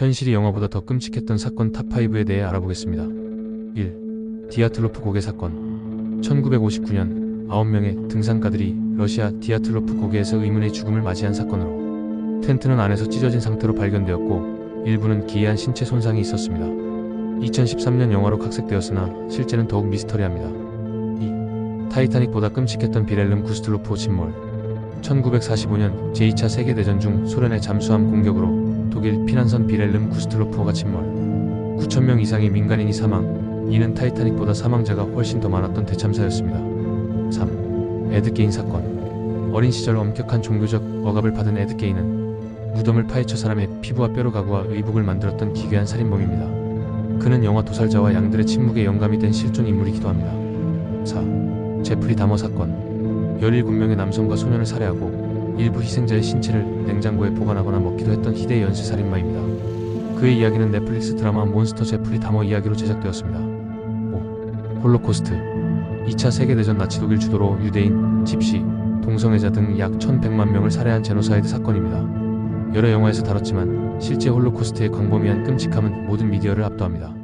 현실이 영화보다 더 끔찍했던 사건 탑5에 대해 알아보겠습니다. 1. 디아틀로프 고개 사건 1959년 9명의 등산가들이 러시아 디아틀로프 고개에서 의문의 죽음을 맞이한 사건으로 텐트는 안에서 찢어진 상태로 발견되었고 일부는 기이한 신체 손상이 있었습니다. 2013년 영화로 각색되었으나 실제는 더욱 미스터리합니다. 2. 타이타닉보다 끔찍했던 비렐름 구스틀로프 침몰 1945년 제2차 세계대전 중 소련의 잠수함 공격으로 독일 피난선 비렐름 구스틀로프호가 침몰 9천명 이상의 민간인이 사망 이는 타이타닉보다 사망자가 훨씬 더 많았던 대참사였습니다. 3. 에드게인 사건 어린 시절 엄격한 종교적 억압을 받은 에드게인은 무덤을 파헤쳐 사람의 피부와 뼈로 가구와 의복을 만들었던 기괴한 살인범입니다. 그는 영화 도살자와 양들의 침묵에 영감이 된 실존 인물이기도 합니다. 4. 제프리 다머 사건 17명의 남성과 소년을 살해하고 일부 희생자의 신체를 냉장고에 보관하거나 먹기도 했던 희대의 연쇄살인마입니다. 그의 이야기는 넷플릭스 드라마 몬스터 제프리 다머 이야기로 제작되었습니다. 5. 홀로코스트 2차 세계대전 나치 독일 주도로 유대인, 집시, 동성애자 등 약 1100만 명을 살해한 제노사이드 사건입니다. 여러 영화에서 다뤘지만 실제 홀로코스트의 광범위한 끔찍함은 모든 미디어를 압도합니다.